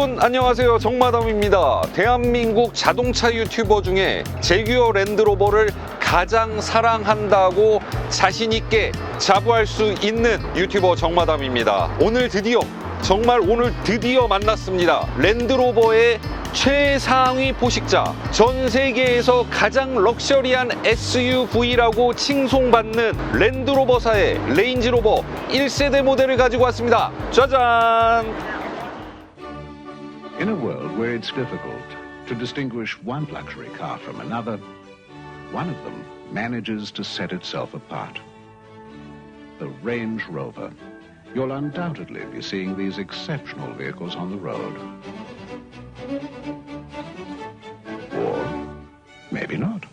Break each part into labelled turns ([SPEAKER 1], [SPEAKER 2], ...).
[SPEAKER 1] 여러분 안녕하세요. 정마담입니다. 대한민국 자동차 유튜버 중에 제규어 랜드로버를 가장 사랑한다고 자신있게 자부할 수 있는 유튜버 정마담입니다. 오늘 드디어 정말 오늘 드디어 만났습니다. 랜드로버의 최상위 포식자 전 세계에서 가장 럭셔리한 SUV라고 칭송받는 랜드로버사의 레인지로버 1세대 모델을 가지고 왔습니다. 짜잔
[SPEAKER 2] In a world where it's difficult to distinguish one luxury car from another, one of them manages to set itself apart. The Range Rover. You'll undoubtedly be seeing these exceptional vehicles on the road. Or maybe not.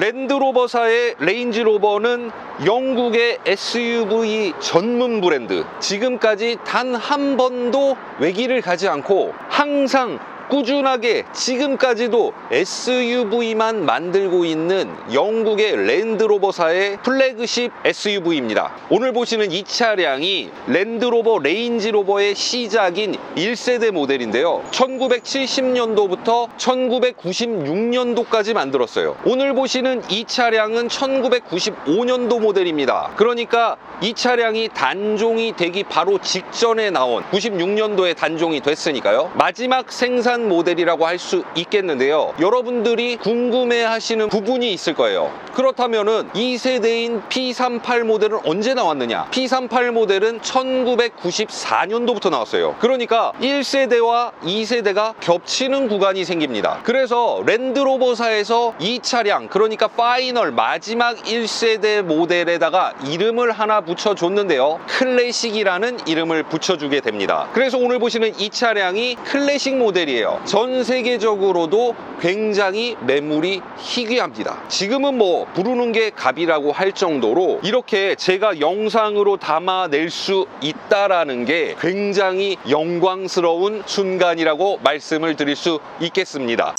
[SPEAKER 1] 랜드로버사의 레인지로버는 영국의 SUV 전문 브랜드. 지금까지 단 한 번도 외기를 가지 않고 항상 꾸준하게 지금까지도 SUV만 만들고 있는 영국의 랜드로버사의 플래그십 SUV입니다. 오늘 보시는 이 차량이 랜드로버 레인지로버의 시작인 1세대 모델인데요. 1970년도부터 1996년도까지 만들었어요. 오늘 보시는 이 차량은 1995년도 모델입니다. 그러니까 이 차량이 단종이 되기 바로 직전에 나온 96년도에 단종이 됐으니까요. 마지막 생산 모델이라고 할 수 있겠는데요. 여러분들이 궁금해 하시는 부분이 있을 거예요. 그렇다면은 2세대인 P38 모델은 언제 나왔느냐? P38 모델은 1994년도부터 나왔어요. 그러니까 1세대와 2세대가 겹치는 구간이 생깁니다. 그래서 랜드로버사에서 이 차량, 그러니까 파이널 마지막 1세대 모델에다가 이름을 하나 붙여줬는데요. 클래식이라는 이름을 붙여주게 됩니다. 그래서 오늘 보시는 이 차량이 클래식 모델이에요. 전 세계적으로도 굉장히 매물이 희귀합니다. 지금은 뭐 부르는 게 갑이라고 할 정도로 이렇게 제가 영상으로 담아낼 수 있다라는 게 굉장히 영광스러운 순간이라고 말씀을 드릴 수 있겠습니다.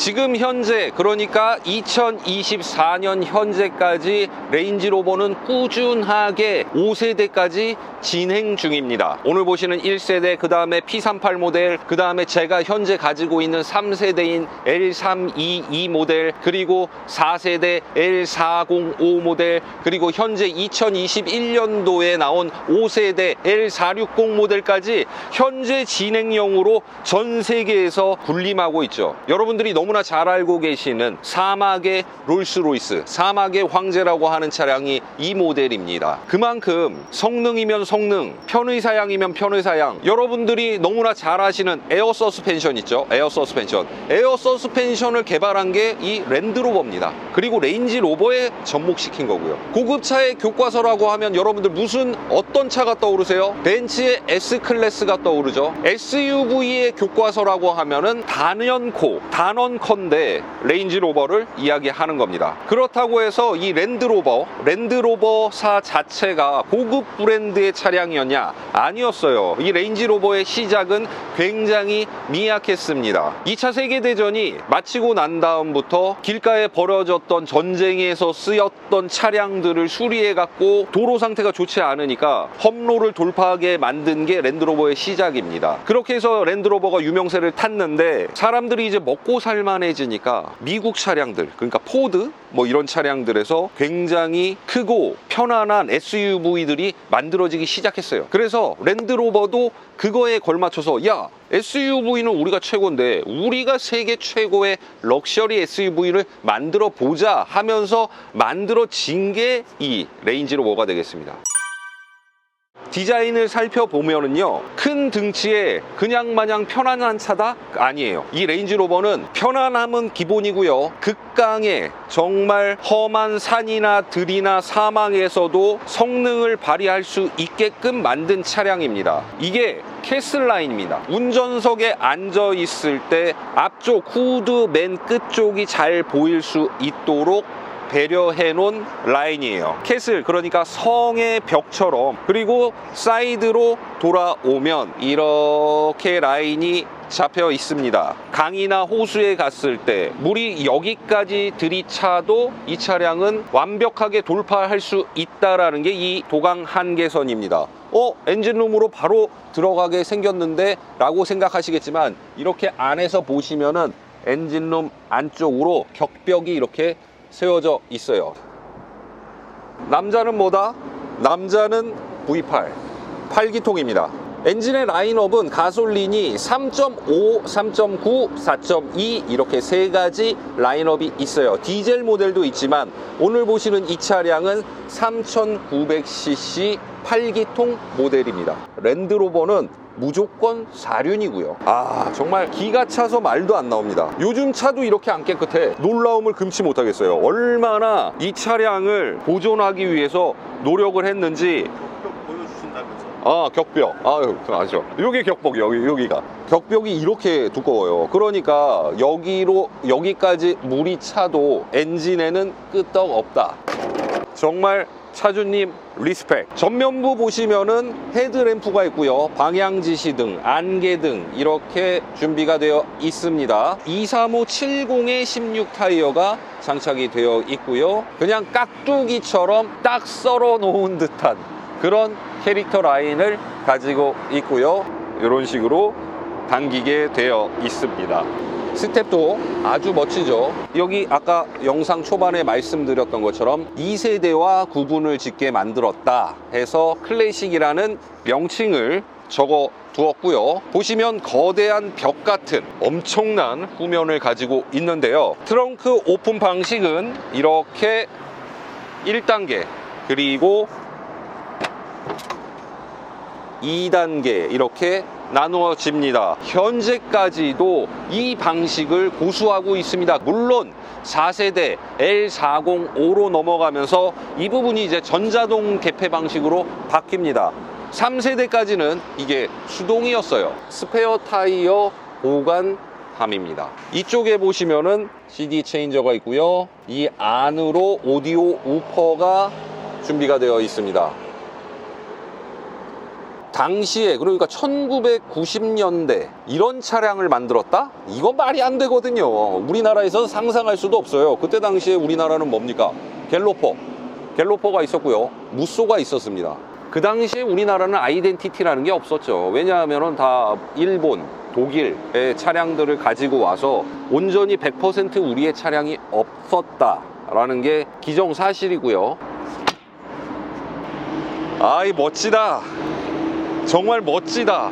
[SPEAKER 1] 지금 현재 그러니까 2024년 현재까지 레인지로버는 꾸준하게 5세대까지 진행 중입니다. 오늘 보시는 1세대, 그 다음에 P38 모델, 그 다음에 제가 현재 가지고 있는 3세대인 L322 모델, 그리고 4세대 L405 모델, 그리고 현재 2021년도에 나온 5세대 L460 모델까지 현재 진행형으로 전 세계에서 군림하고 있죠. 여러분들이 너무나 잘 알고 계시는 사막의 롤스로이스, 사막의 황제라고 하는 차량이 이 모델입니다. 그만큼 성능이면 성능, 편의 사양이면 편의 사양. 여러분들이 너무나 잘 아시는 에어 서스펜션 있죠? 에어 서스펜션. 에어 서스펜션을 개발한 게 이 랜드로버입니다. 그리고 레인지 로버에 접목시킨 거고요. 고급차의 교과서라고 하면 여러분들 무슨 어떤 차가 떠오르세요? 벤츠의 S 클래스가 떠오르죠. SUV의 교과서라고 하면은 단연코, 단 언컨대 레인지 로버를 이야기하는 겁니다. 그렇다고 해서 이 랜드로버, 랜드로버사 자체가 고급 브랜드의 차량이었냐? 아니었어요. 이 레인지로버의 시작은 굉장히 미약했습니다. 2차 세계대전이 마치고 난 다음부터 길가에 벌어졌던 전쟁에서 쓰였던 차량들을 수리해갖고 도로 상태가 좋지 않으니까 험로를 돌파하게 만든 게 랜드로버의 시작입니다. 그렇게 해서 랜드로버가 유명세를 탔는데 사람들이 이제 먹고 살 만해지니까 미국 차량들, 그러니까 포드 뭐 이런 차량들에서 굉장히 크고 편안한 SUV들이 만들어지기 시작했어요. 그래서 랜드로버도 그거에 걸맞춰서 야 SUV는 우리가 최고인데 우리가 세계 최고의 럭셔리 SUV를 만들어 보자 하면서 만들어진 게 이 레인지로버가 되겠습니다. 디자인을 살펴보면은요 큰 등치에 그냥 마냥 편안한 차다? 아니에요. 이 레인지로버는 편안함은 기본이고요. 극강의 정말 험한 산이나 들이나 사망에서도 성능을 발휘할 수 있게끔 만든 차량입니다. 이게 캐슬라인입니다. 운전석에 앉아 있을 때 앞쪽 후드 맨 끝쪽이 잘 보일 수 있도록 배려해 놓은 라인이에요. 캐슬 그러니까 성의 벽처럼 그리고 사이드로 돌아오면 이렇게 라인이 잡혀 있습니다. 강이나 호수에 갔을 때 물이 여기까지 들이차도 이 차량은 완벽하게 돌파할 수 있다라는 게 이 도강 한계선입니다. 어, 엔진룸으로 바로 들어가게 생겼는데 라고 생각하시겠지만 이렇게 안에서 보시면은 엔진룸 안쪽으로 격벽이 이렇게 세워져 있어요. 남자는 뭐다? 남자는 V8 8기통입니다. 엔진의 라인업은 가솔린이 3.5, 3.9, 4.2 이렇게 세 가지 라인업이 있어요. 디젤 모델도 있지만 오늘 보시는 이 차량은 3900cc 8기통 모델입니다. 랜드로버는 무조건 4륜이고요. 아 정말 기가 차서 말도 안 나옵니다. 요즘 차도 이렇게 안 깨끗해. 놀라움을 금치 못하겠어요. 얼마나 이 차량을 보존하기 위해서 노력을 했는지 아 격벽 아유 아죠 여기 격벽 여기 여기가 격벽이 이렇게 두꺼워요 그러니까 여기로 여기까지 물이 차도 엔진에는 끄떡 없다 정말 차주님 리스펙. 전면부 보시면은 헤드램프가 있고요. 방향 지시등 안개등 이렇게 준비가 되어 있습니다. 235 70의 16 타이어가 장착이 되어 있고요. 그냥 깍두기처럼 딱 썰어 놓은 듯한 그런 캐릭터 라인을 가지고 있고요. 이런 식으로 당기게 되어 있습니다 스텝도 아주 멋지죠. 여기 아까 영상 초반에 말씀드렸던 것처럼 2세대와 구분을 짓게 만들었다 해서 클래식이라는 명칭을 적어 두었고요. 보시면 거대한 벽 같은 엄청난 후면을 가지고 있는데요. 트렁크 오픈 방식은 이렇게 1단계 그리고 2단계 이렇게 나누어집니다. 현재까지도 이 방식을 고수하고 있습니다. 물론 4세대 L405로 넘어가면서 이 부분이 이제 전자동 개폐 방식으로 바뀝니다. 3세대까지는 이게 수동이었어요. 스페어 타이어 보관함입니다. 이쪽에 보시면은 CD 체인저가 있고요. 이 안으로 오디오 우퍼가 준비가 되어 있습니다. 당시에 그러니까 1990년대 이런 차량을 만들었다? 이건 말이 안 되거든요. 우리나라에서 상상할 수도 없어요. 그때 당시에 우리나라는 뭡니까? 갤로퍼. 갤로퍼가 있었고요. 무쏘가 있었습니다. 그 당시에 우리나라는 아이덴티티라는 게 없었죠. 왜냐하면 다 일본, 독일의 차량들을 가지고 와서 온전히 100% 우리의 차량이 없었다라는 게 기정사실이고요. 아이 멋지다. 정말 멋지다.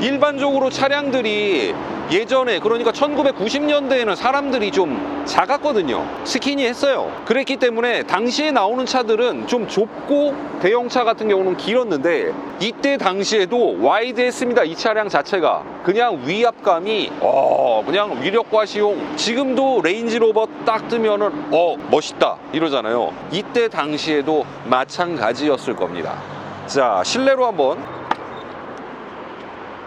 [SPEAKER 1] 일반적으로 차량들이 예전에 그러니까 1990년대에는 사람들이 좀 작았거든요. 스키니 했어요. 그랬기 때문에 당시에 나오는 차들은 좀 좁고 대형차 같은 경우는 길었는데 이때 당시에도 와이드 했습니다. 이 차량 자체가 그냥 위압감이 어 그냥 위력과 시용 지금도 레인지로버 딱 뜨면은 어 멋있다 이러잖아요. 이때 당시에도 마찬가지였을 겁니다. 자 실내로 한번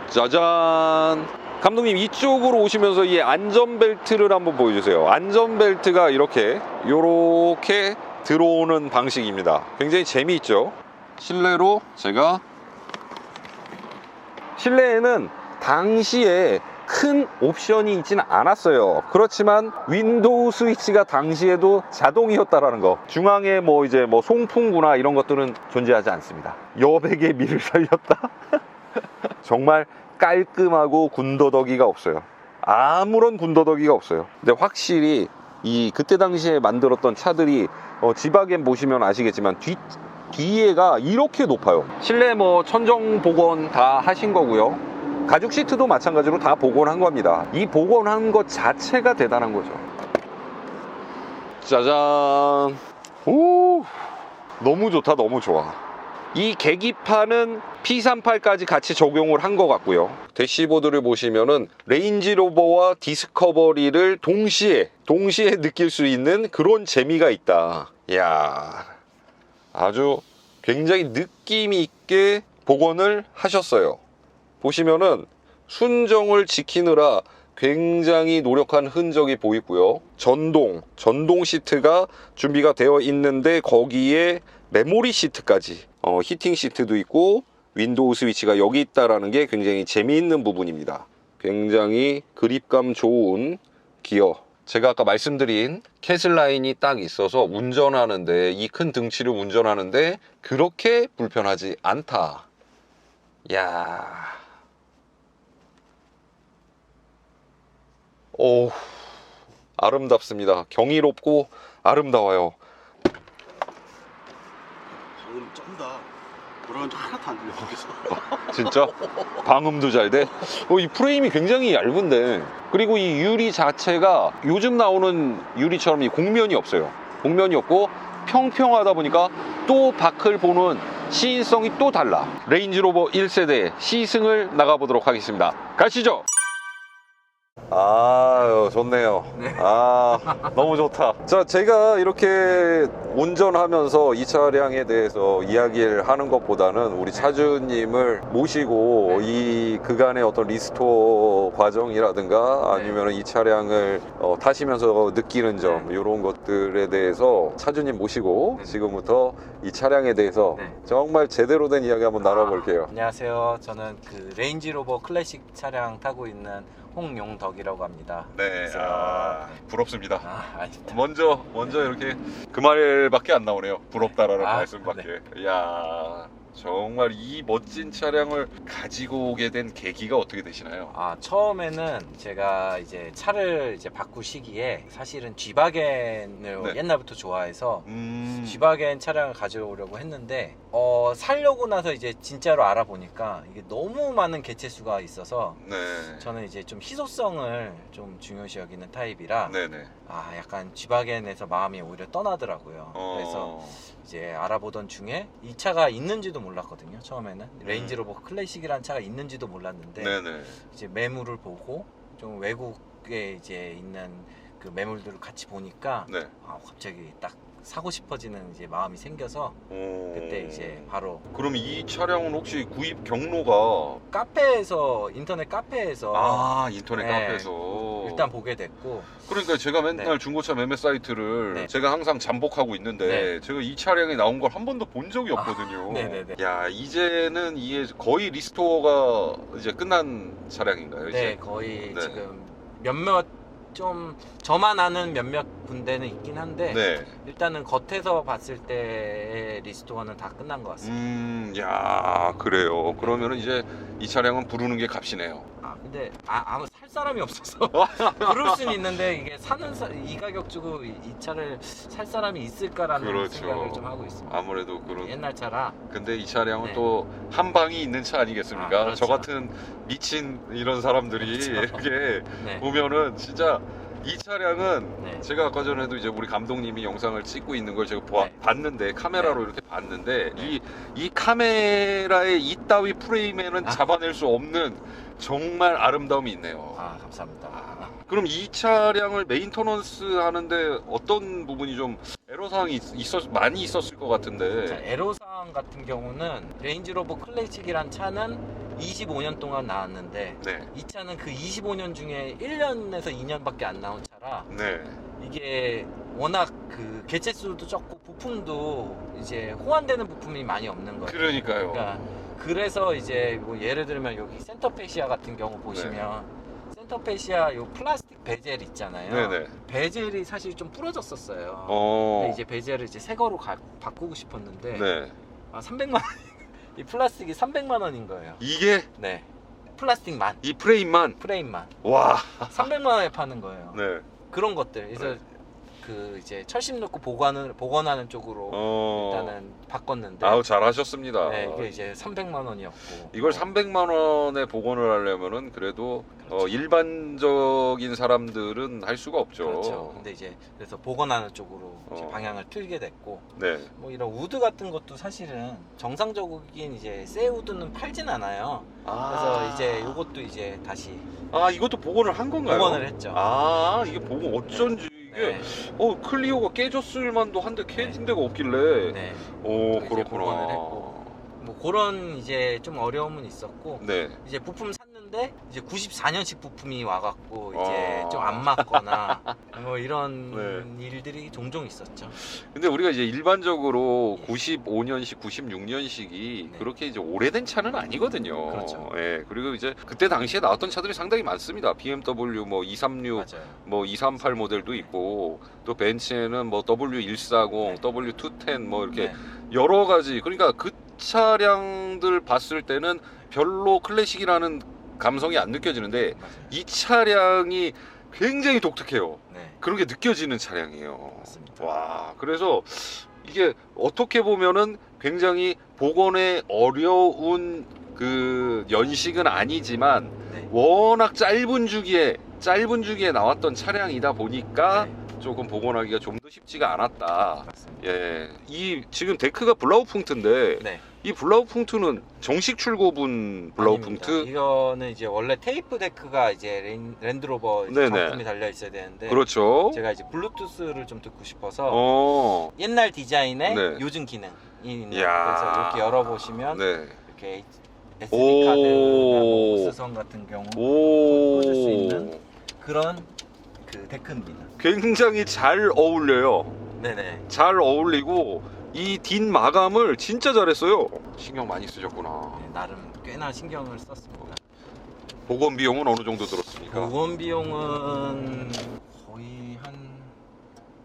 [SPEAKER 1] 짜잔. 감독님 이쪽으로 오시면서 이 안전벨트를 한번 보여주세요. 안전벨트가 이렇게 이렇게 들어오는 방식입니다. 굉장히 재미있죠? 실내로 제가 실내에는 당시에 큰 옵션이 있지는 않았어요. 그렇지만 윈도우 스위치가 당시에도 자동이었다라는 거. 중앙에 뭐 이제 뭐 송풍구나 이런 것들은 존재하지 않습니다. 여백의 미를 살렸다 정말 깔끔하고 군더더기가 없어요. 아무런 군더더기가 없어요. 근데 확실히 이 그때 당시에 만들었던 차들이 어, 지박엔 보시면 아시겠지만 뒤 뒤에가 이렇게 높아요. 실내 뭐 천정 복원 다 하신 거고요. 가죽 시트도 마찬가지로 다 복원한 겁니다. 이 복원한 것 자체가 대단한 거죠. 짜잔. 오, 너무 좋다, 너무 좋아. 이 계기판은 P38까지 같이 적용을 한 것 같고요. 대시보드를 보시면은 레인지로버와 디스커버리를 동시에 동시에 느낄 수 있는 그런 재미가 있다. 이야, 아주 굉장히 느낌 있게 복원을 하셨어요. 보시면은 순정을 지키느라 굉장히 노력한 흔적이 보이고요. 전동, 전동 시트가 준비가 되어 있는데 거기에 메모리 시트까지, 어, 히팅 시트도 있고 윈도우 스위치가 여기 있다라는 게 굉장히 재미있는 부분입니다. 굉장히 그립감 좋은 기어. 제가 아까 말씀드린 캐슬 라인이 딱 있어서 운전하는데 이 큰 등치를 운전하는데 그렇게 불편하지 않다. 야. 오. 아름답습니다. 경이롭고 아름다워요.
[SPEAKER 3] 방금 쩐다. 뭐라는지 하나도 안 들려 거기서.
[SPEAKER 1] 진짜 방음도 잘 돼. 어, 이 프레임이 굉장히 얇은데 그리고 이 유리 자체가 요즘 나오는 유리처럼 이 곡면이 없어요. 곡면이 없고 평평하다 보니까 또 밖을 보는 시인성이 또 달라. 레인지로버 1세대 시승을 나가보도록 하겠습니다. 가시죠. 아유 좋네요. 아 너무 좋다. 자 제가 이렇게 운전하면서 이 차량에 대해서 이야기를 하는 것보다는 우리 차주님을 모시고 이 그간의 어떤 리스토어 과정이라든가 아니면 이 차량을 어, 타시면서 느끼는 점 이런 것들에 대해서 차주님 모시고 지금부터 이 차량에 대해서
[SPEAKER 4] 네.
[SPEAKER 1] 정말 제대로 된 이야기 한번 나눠볼게요.
[SPEAKER 4] 안녕하세요. 저는 그 레인지로버 클래식 차량 타고 있는 홍용덕이라고 합니다.
[SPEAKER 1] 네,
[SPEAKER 4] 아,
[SPEAKER 1] 부럽습니다.
[SPEAKER 4] 아, 아닙니다.
[SPEAKER 1] 먼저 먼저 이렇게 그 말밖에 안 나오네요. 부럽다라는
[SPEAKER 4] 아,
[SPEAKER 1] 말씀밖에. 야 정말 이 멋진 차량을 가지고 오게 된 계기가 어떻게 되시나요?
[SPEAKER 4] 아, 처음에는 제가 이제 차를 이제 바꿀 시기에 사실은 G바겐을
[SPEAKER 1] 네.
[SPEAKER 4] 옛날부터 좋아해서
[SPEAKER 1] 음,
[SPEAKER 4] G바겐 차량을 가져오려고 했는데 어, 살려고 나서 이제 진짜로 알아보니까 이게 너무 많은 개체 수가 있어서
[SPEAKER 1] 네,
[SPEAKER 4] 저는 이제 좀 희소성을 좀 중요시 여기는 타입이라
[SPEAKER 1] 네네.
[SPEAKER 4] 아 약간 G바겐에서 마음이 오히려 떠나더라고요.
[SPEAKER 1] 어,
[SPEAKER 4] 그래서 이제 알아보던 중에 이 차가 있는지도 몰랐거든요. 처음에는 레인지로버 클래식이라는 차가 있는지도 몰랐는데
[SPEAKER 1] 음. 네네.
[SPEAKER 4] 이제 매물을 보고 좀 외국에 이제 있는 그 매물들을 같이 보니까
[SPEAKER 1] 네.
[SPEAKER 4] 아, 갑자기 딱 사고 싶어지는 이제 마음이 생겨서
[SPEAKER 1] 오.
[SPEAKER 4] 그때 이제 바로
[SPEAKER 1] 그럼 이 차량은 혹시 구입 경로가
[SPEAKER 4] 카페에서 인터넷 카페에서
[SPEAKER 1] 아 인터넷
[SPEAKER 4] 네.
[SPEAKER 1] 카페에서
[SPEAKER 4] 일단 보게 됐고
[SPEAKER 1] 그러니까 제가 맨날
[SPEAKER 4] 네.
[SPEAKER 1] 중고차 매매 사이트를
[SPEAKER 4] 네.
[SPEAKER 1] 제가 항상 잠복하고 있는데
[SPEAKER 4] 네.
[SPEAKER 1] 제가 이 차량이 나온 걸 한 번도 본 적이 없거든요.
[SPEAKER 4] 아, 네네네.
[SPEAKER 1] 야 이제는 이게 거의 리스토어가 이제 끝난 차량인가요?
[SPEAKER 4] 네
[SPEAKER 1] 이제?
[SPEAKER 4] 거의
[SPEAKER 1] 네.
[SPEAKER 4] 지금 몇몇 좀 저만 아는 몇몇 군데는 있긴 한데
[SPEAKER 1] 네.
[SPEAKER 4] 일단은 겉에서 봤을 때의 리스토어는 다 끝난 것 같습니다.
[SPEAKER 1] 음, 야 그래요. 그러면은 이제 이 차량은 부르는 게 값이네요.
[SPEAKER 4] 아 근데 아, 아무 살 사람이 없어서 부를 수는 있는데 이게 사는 사, 이 가격 주고 이, 이 차를 살 사람이 있을까라는
[SPEAKER 1] 그렇죠.
[SPEAKER 4] 생각을 좀 하고 있습니다.
[SPEAKER 1] 아무래도 그런.
[SPEAKER 4] 옛날 차라
[SPEAKER 1] 근데 이 차량은
[SPEAKER 4] 네.
[SPEAKER 1] 또 한 방이 있는 차 아니겠습니까?
[SPEAKER 4] 아, 그렇죠.
[SPEAKER 1] 저 같은 미친 이런 사람들이
[SPEAKER 4] 그렇죠.
[SPEAKER 1] 이렇게
[SPEAKER 4] 네.
[SPEAKER 1] 보면은 진짜 이 차량은
[SPEAKER 4] 네.
[SPEAKER 1] 제가 아까 전에도 이제 우리 감독님이 영상을 찍고 있는 걸 제가 보아-
[SPEAKER 4] 네.
[SPEAKER 1] 봤는데 카메라로
[SPEAKER 4] 네.
[SPEAKER 1] 이렇게 봤는데
[SPEAKER 4] 네.
[SPEAKER 1] 이, 이 카메라의 이따위 프레임에는
[SPEAKER 4] 아.
[SPEAKER 1] 잡아낼 수 없는 정말 아름다움이 있네요.
[SPEAKER 4] 아 감사합니다.
[SPEAKER 1] 그럼 이 차량을 메인터넌스 하는데 어떤 부분이 좀 애로사항이 있- 있었, 많이 있었을 것 같은데
[SPEAKER 4] 자, 에로상 같은 경우는 레인지로버 클래식이란 차는 25년 동안 나왔는데
[SPEAKER 1] 네,
[SPEAKER 4] 이 차는 그 25년 중에 1년에서 2년밖에 안 나온 차라
[SPEAKER 1] 네,
[SPEAKER 4] 이게 워낙 그 개체 수도 적고 부품도 이제 호환되는 부품이 많이 없는 거예요.
[SPEAKER 1] 그러니까요.
[SPEAKER 4] 그러니까 그래서 이제 뭐 예를 들면 여기 센터페시아 같은 경우 보시면 센터페시아 요 플라스틱 베젤 있잖아요.
[SPEAKER 1] 네네.
[SPEAKER 4] 베젤이 사실 좀 부러졌었어요.
[SPEAKER 1] 어,
[SPEAKER 4] 근데 이제 베젤을 이제 새 거로 가- 바꾸고 싶었는데
[SPEAKER 1] 네.
[SPEAKER 4] 아 300만 원. 이 플라스틱이 300만 원인 거예요.
[SPEAKER 1] 이게
[SPEAKER 4] 네. 플라스틱만
[SPEAKER 1] 이 프레임만
[SPEAKER 4] 프레임만
[SPEAKER 1] 와,
[SPEAKER 4] 300만 원에 파는 거예요.
[SPEAKER 1] 네.
[SPEAKER 4] 그런 것들. 그래서
[SPEAKER 1] 네.
[SPEAKER 4] 그 이제 철심 넣고 보관을 복원하는 쪽으로
[SPEAKER 1] 어,
[SPEAKER 4] 일단은 바꿨는데
[SPEAKER 1] 아우 잘하셨습니다.
[SPEAKER 4] 네, 이게 이제 300만 원이었고
[SPEAKER 1] 이걸 300만 원에 복원을 하려면은 그래도 어,
[SPEAKER 4] 그렇죠.
[SPEAKER 1] 일반적인 사람들은 할 수가 없죠.
[SPEAKER 4] 그렇죠. 근데 이제 그래서 복원하는 쪽으로 이제
[SPEAKER 1] 어.
[SPEAKER 4] 방향을 틀게 됐고
[SPEAKER 1] 네.
[SPEAKER 4] 뭐 이런 우드 같은 것도 사실은 정상적인 이제 새 우드는 팔진 않아요. 그래서 이제 이것도 이제 다시
[SPEAKER 1] 아 이것도 복원을 한 건가요?
[SPEAKER 4] 복원을 했죠.
[SPEAKER 1] 아 이게 복원 어쩐지 이게
[SPEAKER 4] 네.
[SPEAKER 1] 어 클리오가 깨졌을 만도 한데 깨진 데가 없길래.
[SPEAKER 4] 네.
[SPEAKER 1] 오
[SPEAKER 4] 이제 복원을
[SPEAKER 1] 그렇구나.
[SPEAKER 4] 했고. 뭐 그런 이제 좀 어려움은 있었고
[SPEAKER 1] 네.
[SPEAKER 4] 이제 부품 한데 이제 94년식 부품이 와갖고 이제
[SPEAKER 1] 아.
[SPEAKER 4] 좀 안 맞거나 뭐 이런
[SPEAKER 1] 네.
[SPEAKER 4] 일들이 종종 있었죠.
[SPEAKER 1] 근데 우리가 이제 일반적으로 95년식, 96년식이
[SPEAKER 4] 네.
[SPEAKER 1] 그렇게 이제 오래된 차는 아니거든요.
[SPEAKER 4] 그렇죠.
[SPEAKER 1] 예. 그리고 이제 그때 당시에 나왔던 차들이 상당히 많습니다. BMW 뭐 236,
[SPEAKER 4] 맞아요.
[SPEAKER 1] 뭐 238 모델도 있고 또 벤츠에는 뭐 W140,
[SPEAKER 4] 네.
[SPEAKER 1] W210 뭐 이렇게
[SPEAKER 4] 네.
[SPEAKER 1] 여러 가지 그러니까 그 차량들 봤을 때는 별로 클래식이라는 감성이 안 느껴지는데
[SPEAKER 4] 맞아요.
[SPEAKER 1] 이 차량이 굉장히 독특해요.
[SPEAKER 4] 네.
[SPEAKER 1] 그런 게 느껴지는 차량이에요.
[SPEAKER 4] 맞습니다.
[SPEAKER 1] 와, 그래서 이게 어떻게 보면은 굉장히 복원에 어려운 그 연식은 아니지만
[SPEAKER 4] 네.
[SPEAKER 1] 워낙 짧은 주기에 짧은 주기에 나왔던 차량이다 보니까
[SPEAKER 4] 네.
[SPEAKER 1] 조금 복원하기가 좀 더 쉽지가 않았다.
[SPEAKER 4] 맞습니다.
[SPEAKER 1] 예, 이 지금 데크가 블라우풍트인데
[SPEAKER 4] 네.
[SPEAKER 1] 이 블라우 풍트는 정식 출고분 블라우풍트
[SPEAKER 4] 아닙니다. 이거는 이제 원래 테이프 데크가 이제 랜, 랜드로버 이제
[SPEAKER 1] 네네.
[SPEAKER 4] 정품이 달려 있어야 되는데
[SPEAKER 1] 그렇죠.
[SPEAKER 4] 제가 이제 블루투스를 좀 듣고 싶어서
[SPEAKER 1] 어,
[SPEAKER 4] 옛날 디자인의
[SPEAKER 1] 네.
[SPEAKER 4] 요즘 기능이 있는
[SPEAKER 1] 이야.
[SPEAKER 4] 그래서 이렇게 열어보시면
[SPEAKER 1] 네.
[SPEAKER 4] 이렇게
[SPEAKER 1] 오.
[SPEAKER 4] SD 카드나 뭐 우스선 같은 경우
[SPEAKER 1] 오,
[SPEAKER 4] 꽂을 수 있는 그런 그 데크입니다.
[SPEAKER 1] 굉장히 잘 어울려요.
[SPEAKER 4] 네네.
[SPEAKER 1] 잘 어울리고 이 뒷 마감을 진짜 잘했어요. 신경 많이 쓰셨구나.
[SPEAKER 4] 네, 나름 꽤나 신경을 썼습니다.
[SPEAKER 1] 보건 비용은 어느 정도 들었습니까?
[SPEAKER 4] 보건 비용은 거의 한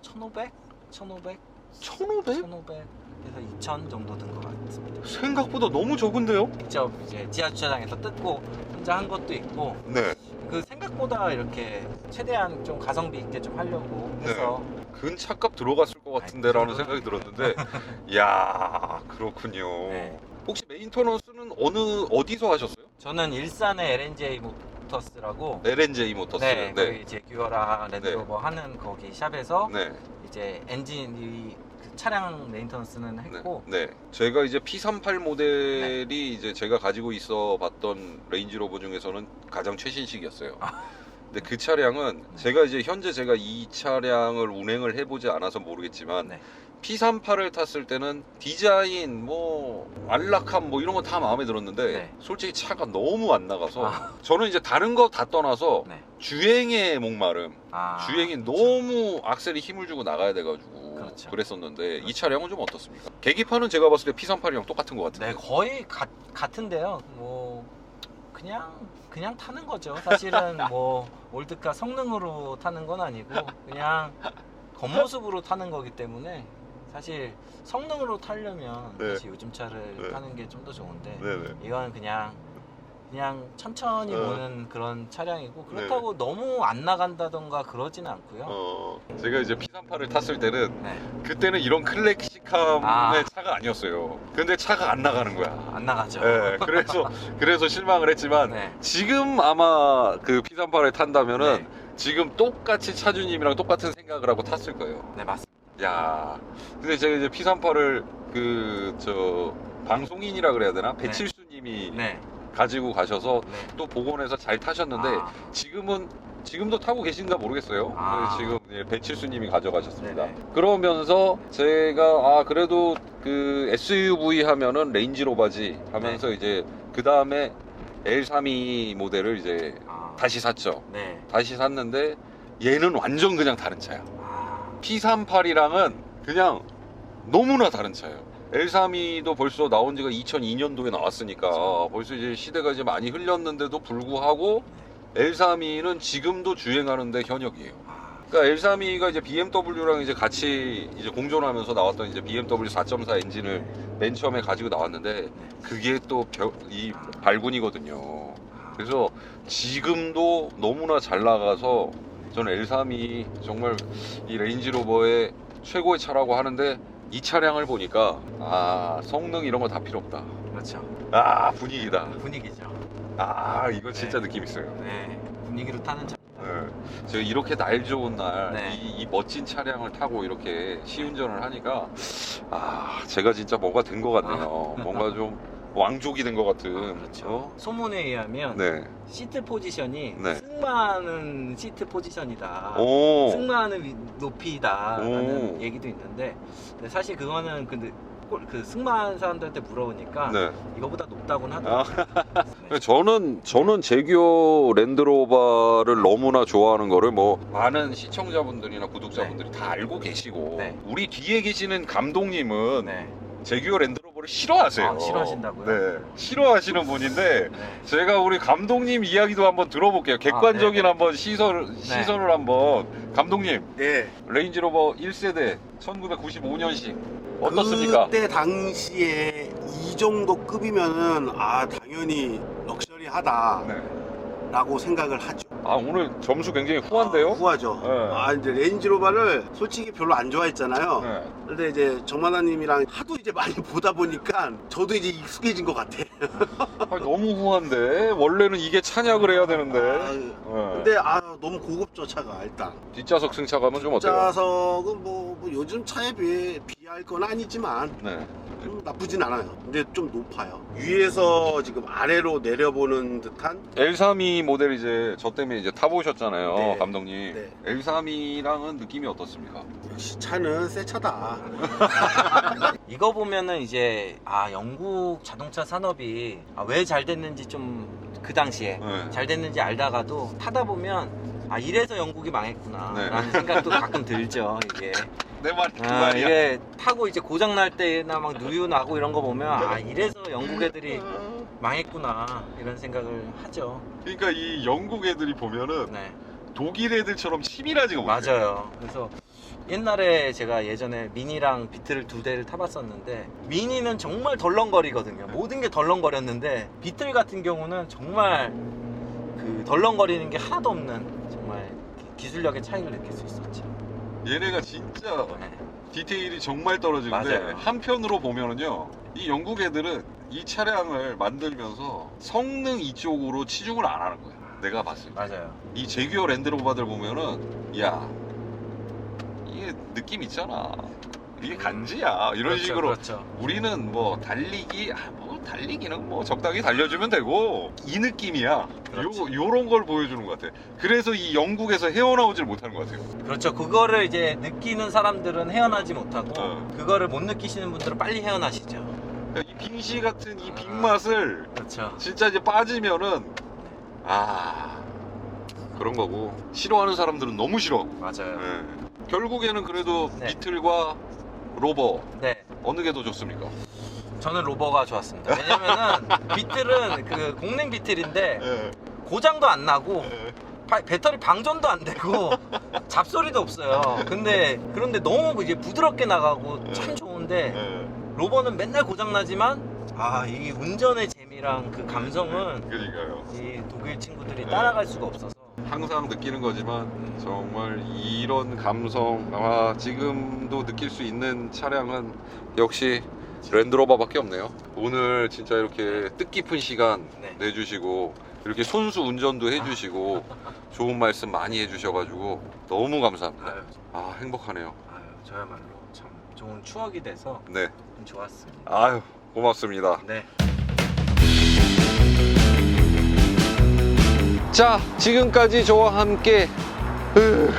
[SPEAKER 4] 1,500? 1,500?
[SPEAKER 1] 1,500?
[SPEAKER 4] 1,500에서 2,000 정도 든 것 같습니다.
[SPEAKER 1] 생각보다 너무 적은데요?
[SPEAKER 4] 직접 이제 지하 주차장에서 뜯고 혼자 한 것도 있고
[SPEAKER 1] 네.
[SPEAKER 4] 그 생각보다 이렇게 최대한 좀 가성비 있게 좀 하려고 해서
[SPEAKER 1] 근 차값 들어갔을 것 같은데라는 생각이 들었는데, 이야 그렇군요.
[SPEAKER 4] 네.
[SPEAKER 1] 혹시 메인터넌스는 어느 어디서 하셨어요?
[SPEAKER 4] 저는 일산의 LNJ 모터스라고
[SPEAKER 1] LNJ 모터스.
[SPEAKER 4] 네,
[SPEAKER 1] 네.
[SPEAKER 4] 거기 이제 듀어라 랜드로버 하는 거기 샵에서
[SPEAKER 1] 네.
[SPEAKER 4] 이제 엔진 이그 차량 메인터넌스는
[SPEAKER 1] 네.
[SPEAKER 4] 했고
[SPEAKER 1] 네. 제가 이제 P38 모델이 이제 제가 가지고 있어 봤던 레인지로버 중에서는 가장 최신식이었어요.
[SPEAKER 4] 아.
[SPEAKER 1] 근데 그 차량은 제가 이제 현재 제가 이 차량을 운행을 해보지 않아서 모르겠지만
[SPEAKER 4] 네.
[SPEAKER 1] P38을 탔을 때는 디자인 뭐 안락함 뭐 이런 거 다 마음에 들었는데
[SPEAKER 4] 네.
[SPEAKER 1] 솔직히 차가 너무 안 나가서
[SPEAKER 4] 아.
[SPEAKER 1] 저는 이제 다른 거 다 떠나서
[SPEAKER 4] 네.
[SPEAKER 1] 주행의 목마름
[SPEAKER 4] 아,
[SPEAKER 1] 주행이
[SPEAKER 4] 그렇죠.
[SPEAKER 1] 너무 악셀이 힘을 주고 나가야 돼가지고
[SPEAKER 4] 그렇죠.
[SPEAKER 1] 그랬었는데이
[SPEAKER 4] 그렇죠.
[SPEAKER 1] 차량은 좀 어떻습니까? 계기판은 제가 봤을 때 P38이랑 똑같은 것 같은데.
[SPEAKER 4] 네, 거의 가, 같은데요. 뭐 그냥 그냥 타는 거죠. 사실은 뭐 올드카 성능으로 타는 건 아니고 그냥 겉모습으로 타는 거기 때문에 사실 성능으로 타려면
[SPEAKER 1] 네.
[SPEAKER 4] 사실 요즘 차를
[SPEAKER 1] 네.
[SPEAKER 4] 타는 게 좀 더 좋은데
[SPEAKER 1] 네네.
[SPEAKER 4] 이건 그냥 그냥 천천히
[SPEAKER 1] 어.
[SPEAKER 4] 보는 그런 차량이고 그렇다고 너무 안 나간다던가 그러지는 않고요.
[SPEAKER 1] 어, 제가 이제 P38을 탔을 때는
[SPEAKER 4] 네,
[SPEAKER 1] 그때는 이런 클래식함의
[SPEAKER 4] 아.
[SPEAKER 1] 차가 아니었어요. 근데 차가 안 나가는 거야.
[SPEAKER 4] 안 나가죠.
[SPEAKER 1] 네, 그래서 그래서 실망을 했지만
[SPEAKER 4] 네.
[SPEAKER 1] 지금 아마 그 P38을 탄다면은
[SPEAKER 4] 네.
[SPEAKER 1] 지금 똑같이 차주님이랑 똑같은 생각을 하고 탔을 거예요.
[SPEAKER 4] 네, 맞습니다.
[SPEAKER 1] 야, 근데 제가 이제 P38을 그 저 방송인이라 그래야 되나 배칠수님이
[SPEAKER 4] 네.
[SPEAKER 1] 가지고 가셔서
[SPEAKER 4] 네.
[SPEAKER 1] 또 복원해서 잘 타셨는데
[SPEAKER 4] 아,
[SPEAKER 1] 지금은 지금도 타고 계신가 모르겠어요.
[SPEAKER 4] 아.
[SPEAKER 1] 지금 예, 배칠수님이 가져가셨습니다.
[SPEAKER 4] 네네.
[SPEAKER 1] 그러면서 제가 아 그래도 그 SUV 하면은 레인지로바지 하면서
[SPEAKER 4] 네.
[SPEAKER 1] 이제 그 다음에 L32 모델을 이제
[SPEAKER 4] 아,
[SPEAKER 1] 다시 샀죠.
[SPEAKER 4] 네.
[SPEAKER 1] 다시 샀는데 얘는 완전 그냥 다른 차야.
[SPEAKER 4] 아,
[SPEAKER 1] P38이랑은 그냥 너무나 다른 차예요. L32도 벌써 나온 지가 2002년도에 나왔으니까. 벌써 이제 시대가 이제 많이 흘렸는데도 불구하고 L32는 지금도 주행하는데 현역이에요.
[SPEAKER 4] 아,
[SPEAKER 1] 그러니까 L32가 이제 BMW랑 이제 같이 이제 공존하면서 나왔던 이제 BMW 4.4 엔진을 맨 처음에 가지고 나왔는데 그게 또 이 발군이거든요. 그래서 지금도 너무나 잘 나가서 저는 L32 정말 이 레인지로버의 최고의 차라고 하는데 이 차량을 보니까 아 성능 이런 거 다 필요 없다.
[SPEAKER 4] 그렇죠.
[SPEAKER 1] 아 분위기다.
[SPEAKER 4] 분위기죠.
[SPEAKER 1] 아 이거 진짜
[SPEAKER 4] 네.
[SPEAKER 1] 느낌 있어요.
[SPEAKER 4] 네. 분위기로 타는 차.
[SPEAKER 1] 네. 제가 이렇게 날 좋은 날,
[SPEAKER 4] 네.
[SPEAKER 1] 이, 이 멋진 차량을 타고 이렇게 시운전을 하니까, 아, 제가 진짜 뭐가 된 것 같네요. 뭔가 좀 왕족이 된 것 같은.
[SPEAKER 4] 아, 그렇죠.
[SPEAKER 1] 어?
[SPEAKER 4] 소문에 의하면
[SPEAKER 1] 네.
[SPEAKER 4] 시트 포지션이
[SPEAKER 1] 네.
[SPEAKER 4] 승마하는 시트 포지션이다.
[SPEAKER 1] 오.
[SPEAKER 4] 승마하는 위- 높이다라는
[SPEAKER 1] 오.
[SPEAKER 4] 얘기도 있는데 근데 사실 그거는 근데 그 승마한 사람들한테 물어보니까
[SPEAKER 1] 네.
[SPEAKER 4] 이거보다 높다고는
[SPEAKER 1] 아,
[SPEAKER 4] 하더라고요. 네.
[SPEAKER 1] 저는 저는 제규어 랜드로버를 너무나 좋아하는 거를 뭐 많은 시청자분들이나 구독자분들이 다 알고 계시고
[SPEAKER 4] 네.
[SPEAKER 1] 우리 뒤에 계시는 감독님은
[SPEAKER 4] 네.
[SPEAKER 1] 제규어 랜드로버를 싫어하세요.
[SPEAKER 4] 아, 싫어하신다고요?
[SPEAKER 1] 네, 싫어하시는 분인데
[SPEAKER 4] 네.
[SPEAKER 1] 제가 우리 감독님 이야기도 한번 들어볼게요. 객관적인
[SPEAKER 4] 네.
[SPEAKER 1] 한번 시선 시선을 한번 감독님
[SPEAKER 3] 네.
[SPEAKER 1] 레인지로버 1세대 1995년식 어떻습니까?
[SPEAKER 3] 그때 당시에 이 정도 급이면은 아 당연히 럭셔리하다라고
[SPEAKER 1] 네.
[SPEAKER 3] 생각을 하죠.
[SPEAKER 1] 아 오늘 점수 굉장히 후한데요?
[SPEAKER 3] 아, 후하죠.
[SPEAKER 1] 네.
[SPEAKER 3] 아 이제 레인지로바를 솔직히 별로 안 좋아했잖아요.
[SPEAKER 1] 네.
[SPEAKER 3] 근데 이제 정만아님이랑 하도 이제 많이 보다 보니까 저도 이제 익숙해진 것 같아.
[SPEAKER 1] 아, 너무 후한데 원래는 이게 찬약을 해야 되는데
[SPEAKER 3] 아,
[SPEAKER 1] 네.
[SPEAKER 3] 근데 아 너무 고급져 차가 일단.
[SPEAKER 1] 뒷좌석 승차감은 좀 어때요?
[SPEAKER 3] 자석은 뭐, 뭐 요즘 차에 비해 비할 건 아니지만
[SPEAKER 1] 네.
[SPEAKER 3] 좀 나쁘진 않아요. 근데 좀 높아요. 위에서 지금 아래로 내려보는 듯한
[SPEAKER 1] L32 모델 이제 저 때문에 이제 타보셨잖아요
[SPEAKER 3] 네.
[SPEAKER 1] 감독님
[SPEAKER 3] 네.
[SPEAKER 1] L32랑은 느낌이 어떻습니까?
[SPEAKER 3] 역시 차는 새 차다.
[SPEAKER 4] 이거 보면은 이제 아 영국 자동차 산업이 아, 왜 잘 됐는지 좀 그 당시에
[SPEAKER 1] 네.
[SPEAKER 4] 잘 됐는지 알다가도 타다 보면 아 이래서 영국이 망했구나
[SPEAKER 1] 네.
[SPEAKER 4] 라는 생각도 가끔 들죠 이게
[SPEAKER 1] 내 말이 그
[SPEAKER 4] 아,
[SPEAKER 1] 말이야
[SPEAKER 4] 이게 타고 이제 고장 날 때나 막 누유 나고 이런 거 보면 아 이래서 영국 애들이 망했구나 이런 생각을 하죠.
[SPEAKER 1] 그러니까 이 영국 애들이 보면은
[SPEAKER 4] 네.
[SPEAKER 1] 독일 애들처럼 치밀하지가 못해요
[SPEAKER 4] 맞아요. 그래서 옛날에 제가 예전에 미니랑 비틀 두 대를 타봤었는데 미니는 정말 덜렁거리거든요. 모든 게 덜렁거렸는데 비틀 같은 경우는 정말 그 덜렁거리는 게 하나도 없는 정말 기술력의 차이를 느낄 수 있었죠.
[SPEAKER 1] 얘네가 진짜
[SPEAKER 4] 네.
[SPEAKER 1] 디테일이 정말 떨어지는데
[SPEAKER 4] 맞아요.
[SPEAKER 1] 한편으로 보면은요 이 영국 애들은 이 차량을 만들면서 성능 이쪽으로 치중을 안 하는 거야. 내가 봤을 때.
[SPEAKER 4] 맞아요.
[SPEAKER 1] 이 제규어 랜드로버들 보면은 야 이게 느낌 있잖아. 이게 간지야. 이런
[SPEAKER 4] 그렇죠,
[SPEAKER 1] 식으로
[SPEAKER 4] 그렇죠.
[SPEAKER 1] 우리는 뭐 달리기 아, 뭐 달리기는 뭐 적당히 달려주면 되고 이 느낌이야.
[SPEAKER 4] 그렇지.
[SPEAKER 1] 요, 요런 걸 보여주는 것 같아. 그래서 이 영국에서 헤어나오질 못하는 것 같아요.
[SPEAKER 4] 그렇죠. 그거를 이제 느끼는 사람들은 헤어나지 못하고
[SPEAKER 1] 어.
[SPEAKER 4] 그거를 못 느끼시는 분들은 빨리 헤어나시죠
[SPEAKER 1] 이 빙시 같은 이 빙맛을
[SPEAKER 4] 그렇죠
[SPEAKER 1] 진짜 이제 빠지면은 아 그런 거고 싫어하는 사람들은 너무 싫어하고
[SPEAKER 4] 맞아요
[SPEAKER 1] 예. 결국에는 그래도
[SPEAKER 4] 네.
[SPEAKER 1] 비틀과 로버
[SPEAKER 4] 네
[SPEAKER 1] 어느 게 더 좋습니까?
[SPEAKER 4] 저는 로버가 좋았습니다. 왜냐면은 비틀은 그 공랭 비틀인데
[SPEAKER 1] 예.
[SPEAKER 4] 고장도 안 나고
[SPEAKER 1] 예.
[SPEAKER 4] 바- 배터리 방전도 안 되고 잡소리도 없어요. 근데 그런데 너무 이제 부드럽게 나가고 참 좋은데
[SPEAKER 1] 예.
[SPEAKER 4] 로버는 맨날 고장 나지만 아 이 운전의 재미랑 그 감성은
[SPEAKER 1] 그러니까요.
[SPEAKER 4] 이 독일 친구들이
[SPEAKER 1] 네.
[SPEAKER 4] 따라갈 수가 없어서
[SPEAKER 1] 항상 느끼는 거지만 정말 이런 감성 아마 지금도 느낄 수 있는 차량은 역시 랜드로버밖에 없네요. 오늘 진짜 이렇게 뜻깊은 시간
[SPEAKER 4] 네.
[SPEAKER 1] 내주시고 이렇게 손수 운전도 해주시고 좋은 말씀 많이 해주셔가지고 너무 감사합니다.
[SPEAKER 4] 아유,
[SPEAKER 1] 아 행복하네요.
[SPEAKER 4] 아유 저야말로 참 좋은 추억이 돼서
[SPEAKER 1] 네.
[SPEAKER 4] 좀 좋았습니다.
[SPEAKER 1] 아유 고맙습니다.
[SPEAKER 4] 네.
[SPEAKER 1] 자, 지금까지 저와 함께 으,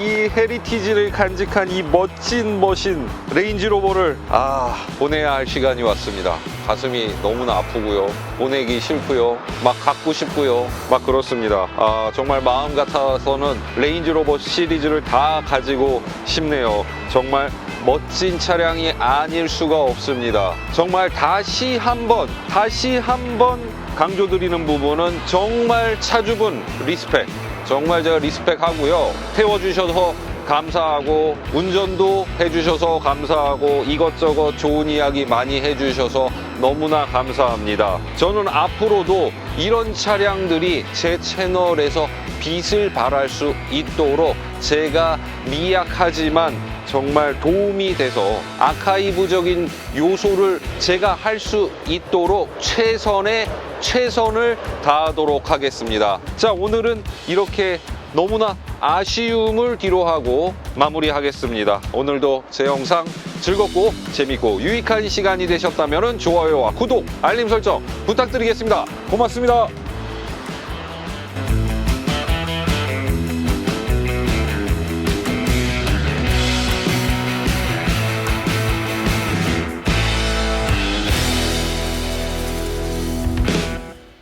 [SPEAKER 1] 이 헤리티지를 간직한 이 멋진 머신 레인지로버를 아 보내야 할 시간이 왔습니다. 가슴이 너무나 아프고요. 보내기 싫고요. 막 갖고 싶고요. 막 그렇습니다. 아 정말 마음 같아서는 레인지로버 시리즈를 다 가지고 싶네요. 정말 멋진 차량이 아닐 수가 없습니다. 정말 다시 한번 다시 한번 강조드리는 부분은 정말 차주분 리스펙. 정말 제가 리스펙 하고요. 태워주셔서 감사하고 운전도 해주셔서 감사하고 이것저것 좋은 이야기 많이 해주셔서 너무나 감사합니다. 저는 앞으로도 이런 차량들이 제 채널에서 빛을 발할 수 있도록 제가 미약하지만 정말 도움이 돼서 아카이브적인 요소를 제가 할 수 있도록 최선의 최선을 다하도록 하겠습니다. 자, 오늘은 이렇게 너무나 아쉬움을 뒤로하고 마무리하겠습니다. 오늘도 제 영상 즐겁고 재밌고 유익한 시간이 되셨다면 좋아요와 구독, 알림 설정 부탁드리겠습니다. 고맙습니다.